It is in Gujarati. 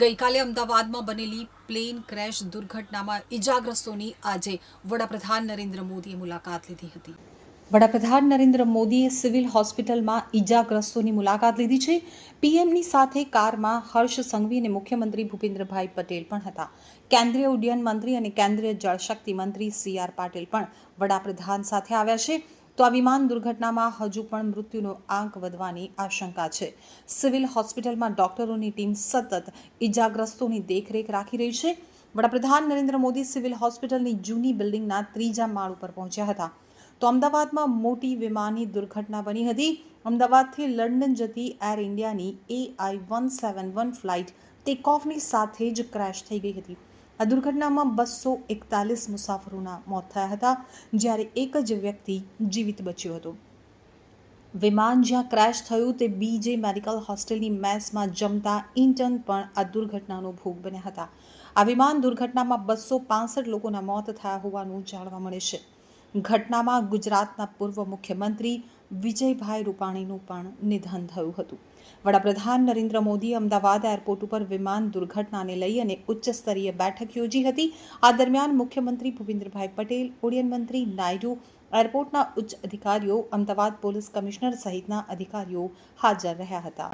ગઈકાલે અમદાવાદમાં બનેલી પ્લેન ક્રેશ દુર્ઘટનામાં ઈજાગ્રસ્તોની આજે વડાપ્રધાન નરેન્દ્ર મોદીએ મુલાકાત લીધી હતી. વડાપ્રધાન નરેન્દ્ર મોદીએ સિવિલ હોસ્પિટલમાં ઈજાગ્રસ્તોની મુલાકાત લીધી છે. પીએમની સાથે કારમાં હર્ષ સંઘવી અને મુખ્યમંત્રી ભૂપેન્દ્રભાઈ પટેલ પણ હતા. કેન્દ્રીય ઉડ્ડયન મંત્રી અને કેન્દ્રીય જળશક્તિ મંત્રી સી આર પાટીલ પણ વડાપ્રધાન સાથે આવ્યા છે. તો આ વિમાન દુર્ઘટનામાં હજુ પણ મૃત્યુનો આંક વધવાની આશંકા છે. સિવિલ હોસ્પિટલમાં ડોક્ટરોની ટીમ સતત ઈજાગ્રસ્તોની દેખરેખ રાખી રહી છે. વડાપ્રધાન નરેન્દ્ર મોદી સિવિલ હોસ્પિટલની જૂની બિલ્ડિંગના ત્રીજા માળ ઉપર પહોંચ્યા હતા. તો અમદાવાદમાં મોટી વિમાની દુર્ઘટના બની હતી. અમદાવાદથી લંડન જતી એર ઇન્ડિયાની AI one seven one flight ટેકઓફની સાથે જ ક્રેશ થઈ ગઈ હતી. આ દુર્ઘટનામાં બસો એકતાલીસ મુસાફરોના મોત થયા હતા, જ્યારે એક જ વ્યક્તિ જીવિત બચ્યો હતો. વિમાન જ્યાં ક્રેશ થયું તે બીજે મેડિકલ હોસ્ટેલની મેસમાં જમતા ઇન્ટર્ન પણ આ દુર્ઘટનાનો ભોગ બન્યા હતા. આ વિમાન દુર્ઘટનામાં બસો પાસઠ લોકોના મોત થયા હોવાનું જાણવા મળે છે. ઘટનામાં ગુજરાતના પૂર્વ મુખ્યમંત્રી વિજયભાઈ રૂપાણીનું પણ નિધન થયું હતું. વડાપ્રધાન નરેન્દ્ર મોદીએ અમદાવાદ એરપોર્ટ ઉપર વિમાન દુર્ઘટનાને લઈ અને ઉચ્ચ સ્તરીય બેઠક યોજી હતી. આ દરમિયાન મુખ્યમંત્રી ભૂપેન્દ્રભાઈ પટેલ ઉડ્ડયન મંત્રી નાયડુ, એરપોર્ટના ઉચ્ચ અધિકારીઓ, અમદાવાદ પોલીસ કમિશનર સહિતના અધિકારીઓ હાજર રહ્યા હતા.